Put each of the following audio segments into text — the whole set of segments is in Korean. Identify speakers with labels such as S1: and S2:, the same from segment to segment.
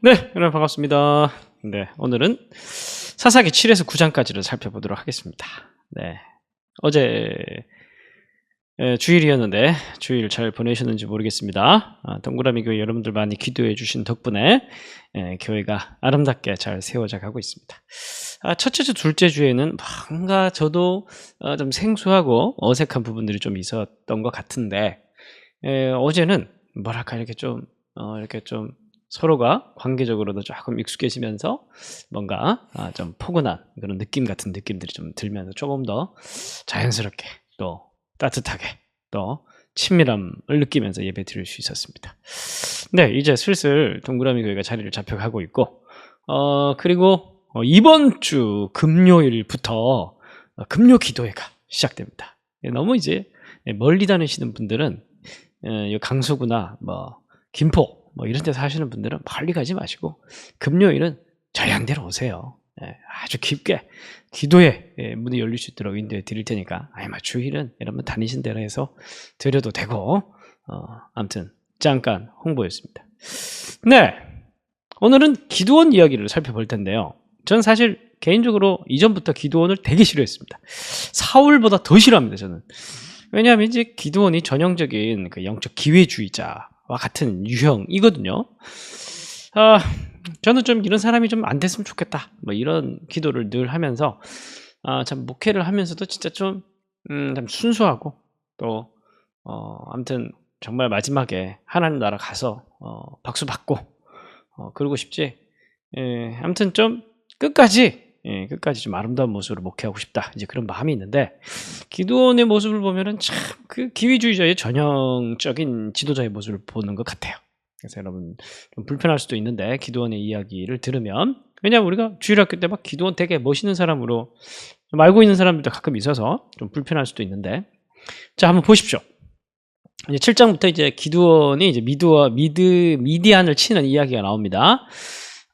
S1: 네, 여러분 반갑습니다. 네, 오늘은 사사기 7에서 9장까지를 살펴보도록 하겠습니다. 네, 어제 에, 주일이었는데 주일 잘 보내셨는지 모르겠습니다. 아, 동그라미 교회 여러분들 많이 기도해 주신 덕분에 에, 교회가 아름답게 잘 세워져 가고 있습니다. 아, 첫째 주, 둘째 주에는 뭔가 저도 어, 좀 생소하고 어색한 부분들이 좀 있었던 것 같은데 에, 어제는 뭐랄까 이렇게 좀 어, 이렇게 좀 서로가 관계적으로도 조금 익숙해지면서 뭔가 아, 좀 포근한 그런 느낌 같은 느낌들이 좀 들면서 조금 더 자연스럽게 또 따뜻하게 또 친밀함을 느끼면서 예배 드릴 수 있었습니다. 네, 이제 슬슬 동그라미 교회가 자리를 잡혀가고 있고, 어, 그리고 어, 이번 주 금요일부터 어, 금요 기도회가 시작됩니다. 예, 너무 이제 멀리 다니시는 분들은 예, 이 강서구나 뭐 김포 뭐 이런 데 사시는 분들은 멀리 가지 마시고 금요일은 저양대로 오세요. 예, 아주 깊게 기도에 예, 문이 열릴 수 있도록 인도해 드릴 테니까 뭐 주일은 여러분 다니신 대로 해서 드려도 되고 어, 아무튼 잠깐 홍보였습니다. 네 오늘은 기도원 이야기를 살펴볼 텐데요. 전 사실 개인적으로 이전부터 기도원을 되게 싫어했습니다. 사울보다 더 싫어합니다. 저는 왜냐하면 이제 기도원이 전형적인 그 영적 기회주의자와 같은 유형이거든요. 아, 저는 좀 이런 사람이 좀 안 됐으면 좋겠다. 뭐 이런 기도를 늘 하면서 아, 참 목회를 하면서도 진짜 좀, 음, 참 순수하고 또 어, 아무튼 정말 마지막에 하나님 나라 가서 어, 박수 받고 어, 그러고 싶지. 예, 아무튼 좀 끝까지 예, 끝까지 좀 아름다운 모습으로 목회하고 싶다. 이제 그런 마음이 있는데 기도원의 모습을 보면은 참 그 기위주의자의 전형적인 지도자의 모습을 보는 것 같아요. 그래서 여러분 좀 불편할 수도 있는데 기도원의 이야기를 들으면 왜냐하면 우리가 주일학교 때 막 기도원 되게 멋있는 사람으로 좀 알고 있는 사람들도 가끔 있어서 좀 불편할 수도 있는데 자 한번 보십시오. 이제 7장부터 이제 기도원이 이제 미드와 미드 미디안을 치는 이야기가 나옵니다.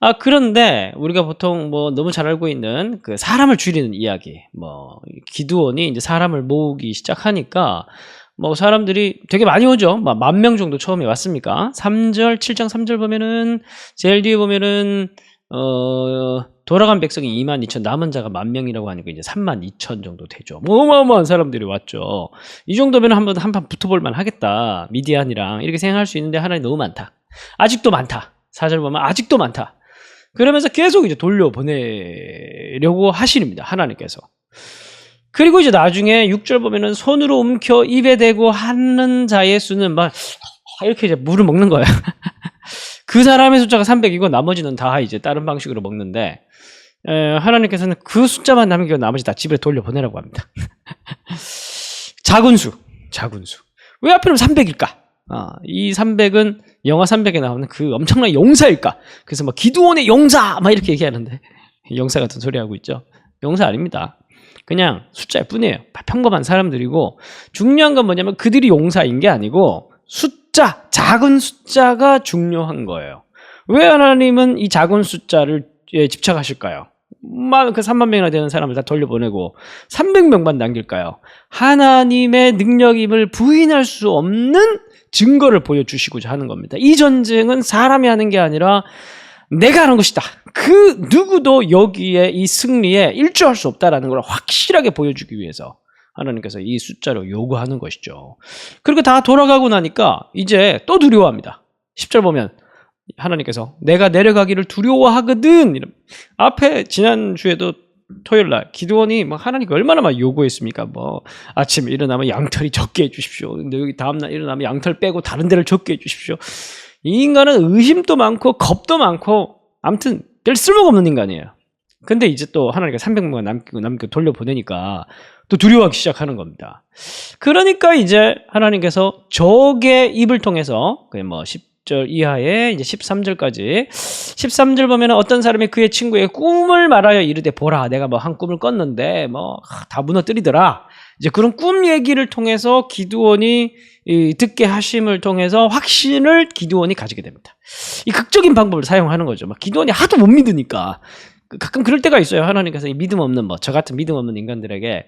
S1: 아 그런데 우리가 보통 뭐 너무 잘 알고 있는 그 사람을 줄이는 이야기, 뭐 기도원이 이제 사람을 모으기 시작하니까 뭐 사람들이 되게 많이 오죠. 만명 정도 처음에 왔습니까? 3절, 7장 3절 보면은 제일 뒤에 보면은 어 돌아간 백성이 2만 2천, 남은 자가 만 명이라고 하니까 이제 3만 2천 정도 되죠. 뭐 어마어마한 사람들이 왔죠. 이 정도면 한번 한판 붙어볼 만 하겠다. 미디안이랑 이렇게 생각할 수 있는데 하나님 너무 많다. 아직도 많다. 4절 보면 아직도 많다. 그러면서 계속 이제 돌려보내려고 하시립니다. 하나님께서. 그리고 이제 나중에 6절 보면은 손으로 움켜 입에 대고 하는 자의 수는 막 이렇게 이제 물을 먹는 거예요. 그 사람의 숫자가 300이고 나머지는 다 이제 다른 방식으로 먹는데 에, 하나님께서는 그 숫자만 남기고 나머지 다 집에 돌려보내라고 합니다. 작은 수, 작은 수. 왜 하필이면 300일까? 아, 이 300은 영화 300에 나오는 그 엄청난 용사일까? 그래서 막 기도원의 용사! 막 이렇게 얘기하는데 용사 같은 소리 하고 있죠. 용사 아닙니다. 그냥 숫자일 뿐이에요. 평범한 사람들이고 중요한 건 뭐냐면 그들이 용사인 게 아니고 숫자, 작은 숫자가 중요한 거예요. 왜 하나님은 이 작은 숫자를 예, 집착하실까요? 그 3만 명이나 되는 사람을 다 돌려보내고 300명만 남길까요? 하나님의 능력임을 부인할 수 없는 증거를 보여주시고자 하는 겁니다. 이 전쟁은 사람이 하는 게 아니라 내가 하는 것이다. 그 누구도 여기에 이 승리에 일조할 수 없다라는 걸 확실하게 보여주기 위해서 하나님께서 이 숫자로 요구하는 것이죠. 그리고 다 돌아가고 나니까 이제 또 두려워합니다. 10절 보면 하나님께서 내가 내려가기를 두려워하거든. 이런. 앞에 지난주에도 토요일 날 기도원이 뭐 하나님께 얼마나 막 요구했습니까? 뭐 아침에 일어나면 양털이 적게 해 주십시오. 근데 여기 다음 날 일어나면 양털 빼고 다른 데를 적게 해 주십시오. 이 인간은 의심도 많고 겁도 많고 아무튼 별 쓸모가 없는 인간이에요. 근데 이제 또 하나님께 300만 남기고 남기고 돌려보내니까 또 두려워하기 시작하는 겁니다. 그러니까 이제 하나님께서 적의 입을 통해서 그뭐 10 절 이하에 이제 13절까지 13절 보면 어떤 사람이 그의 친구의 꿈을 말하여 이르되 보라 내가 뭐 한 꿈을 꿨는데 뭐 다 무너뜨리더라. 이제 그런 꿈 얘기를 통해서 기두원이 듣게 하심을 통해서 확신을 기두원이 가지게 됩니다. 이 극적인 방법을 사용하는 거죠. 막 기두원이 하도 못 믿으니까 가끔 그럴 때가 있어요. 하나님께서 이 믿음 없는 뭐 저 같은 믿음 없는 인간들에게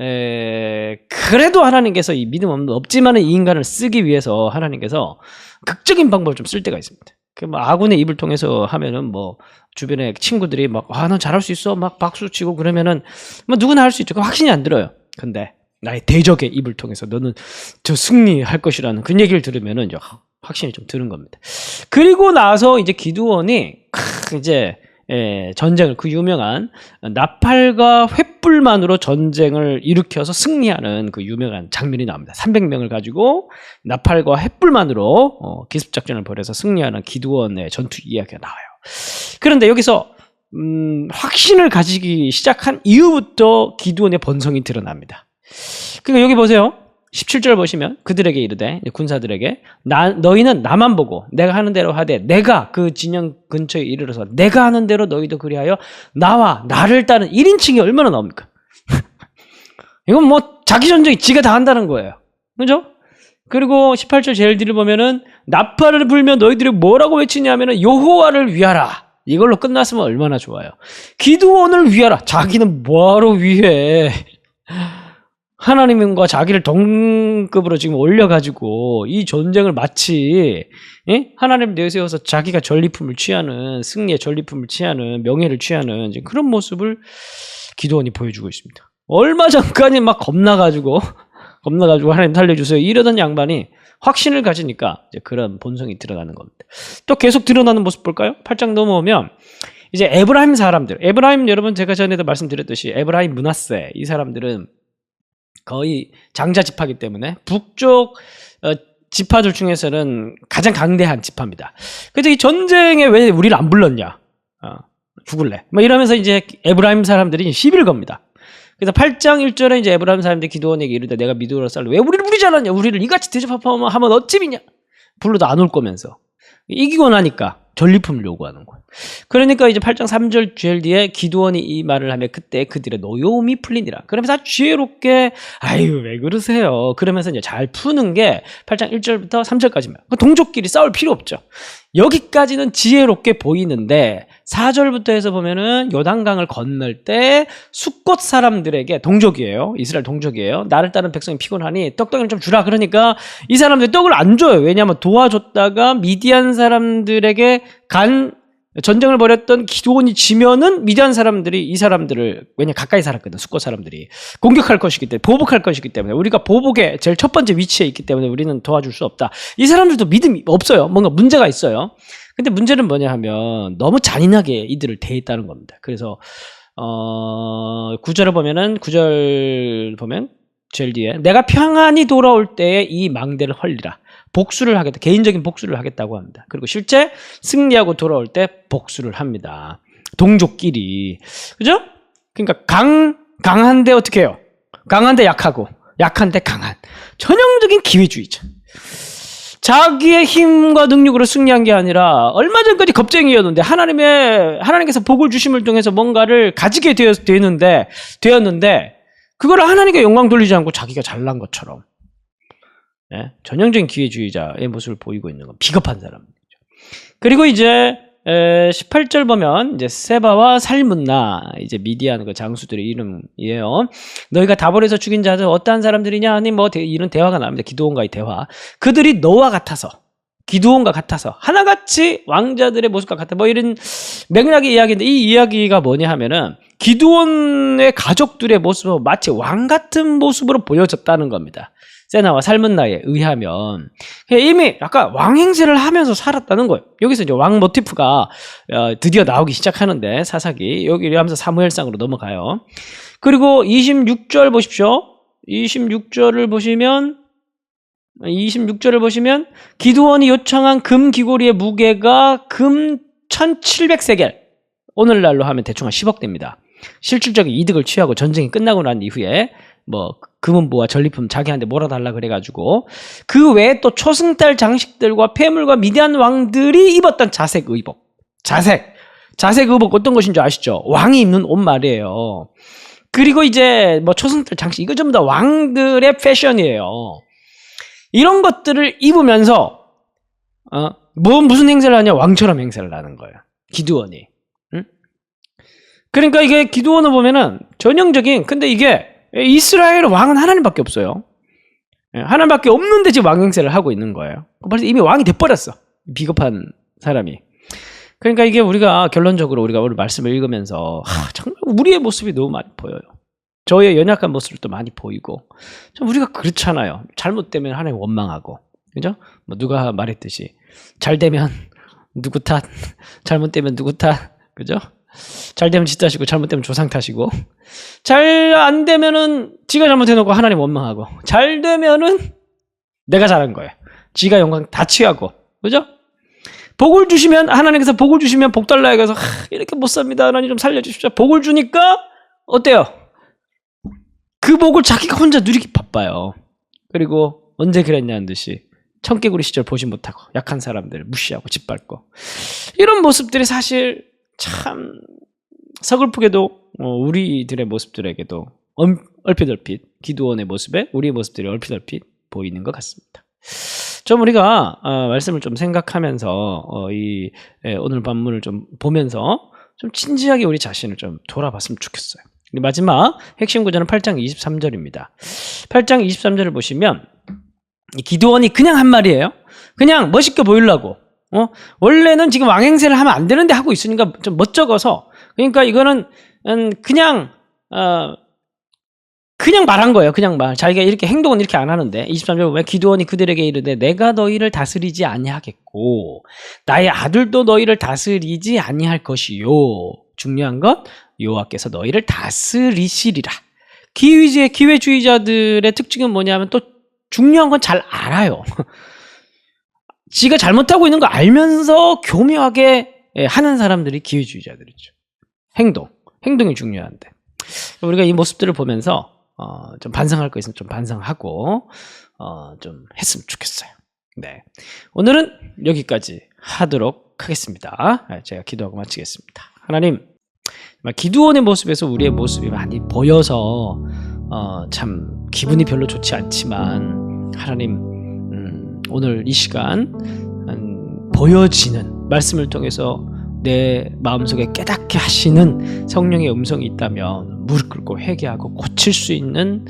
S1: 에, 그래도 하나님께서 이 믿음 없는 없지만은 이 인간을 쓰기 위해서 하나님께서 극적인 방법을 좀 쓸 때가 있습니다. 그뭐 아군의 입을 통해서 하면은 뭐 주변에 친구들이 막 아 넌 잘할 수 있어 막 박수 치고 그러면은 뭐 누구나 할 수 있죠. 그 확신이 안 들어요. 근데 나의 대적의 입을 통해서 너는 저 승리할 것이라는 그 얘기를 들으면은 확신이 좀 드는 겁니다. 그리고 나서 이제 기두원이 크, 이제 예, 전쟁을 그 유명한 나팔과 횃불만으로 전쟁을 일으켜서 승리하는 그 유명한 장면이 나옵니다. 300명을 가지고 나팔과 횃불만으로 어, 기습 작전을 벌여서 승리하는 기두원의 전투 이야기가 나와요. 그런데 여기서 음, 확신을 가지기 시작한 이후부터 기두원의 본성이 드러납니다. 그러니까 여기 보세요. 17절 보시면 그들에게 이르되 군사들에게 나, 너희는 나만 보고 내가 하는 대로 하되 내가 그 진영 근처에 이르러서 내가 하는 대로 너희도 그리하여 나와 나를 따른 1인칭이 얼마나 나옵니까? 이건 뭐 자기 전쟁이 지가 다 한다는 거예요. 그죠? 그리고 18절 제일 뒤를 보면은 나팔을 불면 너희들이 뭐라고 외치냐면은 여호와를 위하라. 이걸로 끝났으면 얼마나 좋아요. 기도원을 위하라. 자기는 뭐하러 위해? 하나님과 자기를 동급으로 지금 올려가지고 이 전쟁을 마치 예? 하나님 내세워서 자기가 전리품을 취하는 승리의 전리품을 취하는 명예를 취하는 그런 모습을 기도원이 보여주고 있습니다. 얼마 전까지 막 겁나가지고 겁나가지고 하나님 살려주세요 이러던 양반이 확신을 가지니까 이제 그런 본성이 드러나는 겁니다. 또 계속 드러나는 모습 볼까요? 8장 넘어오면 이제 에브라임 사람들, 에브라임 여러분 제가 전에도 말씀드렸듯이 에브라임 문하세 이 사람들은 거의 장자 지파기 때문에 북쪽 어, 지파들 중에서는 가장 강대한 지파입니다. 그래서 이 전쟁에 왜 우리를 안 불렀냐? 어, 죽을래. 뭐 이러면서 이제 에브라임 사람들이 시비를 겁니다. 그래서 8장 1절에 이제 에브라임 사람들이 기도원에게 이르되 내가 미도로 쌀래. 왜 우리를 부리지 않았냐? 우리를 이같이 대접하면 하면 어찌 비냐? 불러도 안 올 거면서. 이기고 나니까 전리품을 요구하는 거예요. 그러니까 이제 8장 3절 주엘 뒤에 기도원이 이 말을 하면 그때 그들의 노여움이 풀리니라. 그러면서 아주 지혜롭게 아유 왜 그러세요. 그러면서 이제 잘 푸는 게 8장 1절부터 3절까지입니다. 동족끼리 싸울 필요 없죠. 여기까지는 지혜롭게 보이는데 4절부터 해서 보면은 요단강을 건널 때 숫곳 사람들에게 동족이에요. 이스라엘 동족이에요. 나를 따른 백성이 피곤하니 떡덩이를 좀 주라 그러니까 이 사람들이 떡을 안 줘요. 왜냐하면 도와줬다가 미디안 사람들에게 간 전쟁을 벌였던 기도원이 지면은 미디안 사람들이 이 사람들을 왜냐 가까이 살았거든 숫곳 사람들이 공격할 것이기 때문에 보복할 것이기 때문에 우리가 보복의 제일 첫 번째 위치에 있기 때문에 우리는 도와줄 수 없다. 이 사람들도 믿음이 없어요. 뭔가 문제가 있어요. 근데 문제는 뭐냐 하면 너무 잔인하게 이들을 대했다는 겁니다. 그래서 어 구절을 보면은 구절 보면 제일 뒤에 내가 평안히 돌아올 때에 이 망대를 헐리라. 복수를 하겠다. 개인적인 복수를 하겠다고 합니다. 그리고 실제 승리하고 돌아올 때 복수를 합니다. 동족끼리. 그죠? 그러니까 강, 강한데 어떻게 해요? 강한데 약하고, 약한데 강한. 전형적인 기회주의죠. 자기의 힘과 능력으로 승리한 게 아니라 얼마 전까지 겁쟁이였는데 하나님의 하나님께서 복을 주심을 통해서 뭔가를 가지게 되었, 되는데 되었는데 그거를 하나님께 영광 돌리지 않고 자기가 잘난 것처럼 예? 전형적인 기회주의자의 모습을 보이고 있는 건 비겁한 사람이죠. 그리고 이제 에, 18절 보면 이제 세바와 살문나 이제 미디안 그 장수들의 이름이에요. 너희가 다볼에서 죽인 자들 어떠한 사람들이냐 아니 뭐 대, 이런 대화가 나옵니다. 기도원과의 대화. 그들이 너와 같아서 기도원과 같아서 하나같이 왕자들의 모습과 같아 뭐 이런 맥락의 이야기인데 이 이야기가 뭐냐 하면은 기도원의 가족들의 모습은 마치 왕 같은 모습으로 보여졌다는 겁니다. 세나와 삶은 나에 의하면 이미 약간 왕 행세를 하면서 살았다는 거예요. 여기서 이제 왕 모티프가 어, 드디어 나오기 시작하는데 사사기 여기 하면서 사무엘상으로 넘어가요. 그리고 26절 보십시오. 26절을 보시면 26절을 보시면 기도원이 요청한 금 귀고리의 무게가 금 1700세겔 오늘날로 하면 대충 한 10억 됩니다. 실질적인 이득을 취하고 전쟁이 끝나고 난 이후에 뭐 금은보와 전리품 자기한테 몰아달라 그래가지고 그 외에 또 초승달 장식들과 폐물과 미디안 왕들이 입었던 자색 의복 자색 자색 의복 어떤 것인 줄 아시죠? 왕이 입는 옷 말이에요. 그리고 이제 뭐 초승달 장식 이거 전부 다 왕들의 패션이에요. 이런 것들을 입으면서 어, 뭐 무슨 행세를 하냐 왕처럼 행세를 하는 거예요. 기드원이. 응? 그러니까 이게 기드원을 보면은 전형적인 근데 이게 이스라엘 왕은 하나님밖에 없어요. 하나님밖에 없는데 지금 왕 행세를 하고 있는 거예요. 벌써 이미 왕이 돼버렸어. 비겁한 사람이. 그러니까 이게 우리가 결론적으로 우리가 오늘 말씀을 읽으면서 하, 정말 우리의 모습이 너무 많이 보여요. 저의 연약한 모습을 또 많이 보이고 좀 우리가 그렇잖아요. 잘못되면 하나님 원망하고 그죠? 뭐 누가 말했듯이 잘 되면 누구 탓, 잘못되면 누구 탓, 그죠? 잘 되면 지 탓이고 잘못되면 조상 탓이고 잘 안 되면은 지가 잘못해놓고 하나님 원망하고 잘 되면은 내가 잘한 거예요. 지가 영광 다 취하고 그죠? 복을 주시면 하나님께서 복을 주시면 복 달라 해서 하, 이렇게 못 삽니다. 하나님 좀 살려주십시오. 복을 주니까 어때요? 그 복을 자기가 혼자 누리기 바빠요. 그리고 언제 그랬냐는 듯이 청개구리 시절 보지 못하고 약한 사람들 무시하고 짓밟고 이런 모습들이 사실 참 서글프게도 어, 우리들의 모습들에게도 얼- 얼핏얼핏 기도원의 모습에 우리의 모습들이 얼핏얼핏 보이는 것 같습니다. 좀 우리가 어, 말씀을 좀 생각하면서 어, 이 예, 오늘 본문을 좀 보면서 좀 진지하게 우리 자신을 좀 돌아봤으면 좋겠어요. 마지막 핵심 구절은 8장 23절입니다. 8장 23절을 보시면 이 기도원이 그냥 한 말이에요. 그냥 멋있게 보이려고. 어? 원래는 지금 왕행세를 하면 안 되는데 하고 있으니까 좀 멋쩍어서. 그러니까 이거는 음, 그냥 어, 그냥 말한 거예요. 그냥 말. 자기가 이렇게 행동은 이렇게 안 하는데 23절 보면 기도원이 그들에게 이르되 내가 너희를 다스리지 아니하겠고 나의 아들도 너희를 다스리지 아니할 것이요. 중요한 건 여호와께서 너희를 다스리시리라. 기회주의 기회주의자들의 특징은 뭐냐면 또 중요한 건 잘 알아요. 지가 잘못하고 있는 거 알면서 교묘하게 예, 하는 사람들이 기회주의자들이죠. 행동, 행동이 중요한데 우리가 이 모습들을 보면서 어, 좀 반성할 거 있으면 좀 반성하고 어, 좀 했으면 좋겠어요. 네, 오늘은 여기까지 하도록 하겠습니다. 네, 제가 기도하고 마치겠습니다. 하나님, 기도원의 모습에서 우리의 모습이 많이 보여서 어, 참 기분이 별로 좋지 않지만 하나님 음, 오늘 이 시간 음, 보여지는 말씀을 통해서 내 마음속에 깨닫게 하시는 성령의 음성이 있다면 무릎 꿇고 회개하고 고칠 수 있는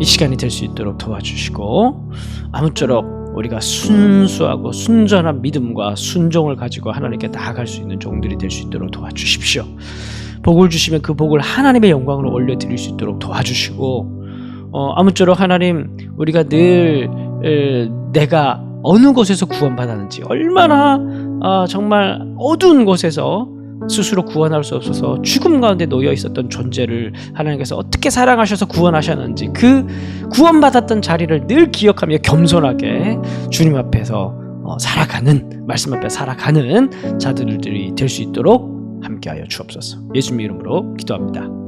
S1: 이 시간이 될 수 있도록 도와주시고 아무쪼록 우리가 순수하고 순전한 믿음과 순종을 가지고 하나님께 나아갈 수 있는 종들이 될 수 있도록 도와주십시오. 복을 주시면 그 복을 하나님의 영광으로 올려드릴 수 있도록 도와주시고 어, 아무쪼록 하나님 우리가 늘 에, 내가 어느 곳에서 구원받았는지 얼마나 아, 정말 어두운 곳에서 스스로 구원할 수 없어서 죽음 가운데 놓여 있었던 존재를 하나님께서 어떻게 사랑하셔서 구원하셨는지 그 구원받았던 자리를 늘 기억하며 겸손하게 주님 앞에서 어, 살아가는 말씀 앞에 살아가는 자들이 될 수 있도록 함께하여 주옵소서. 예수님 이름으로 기도합니다.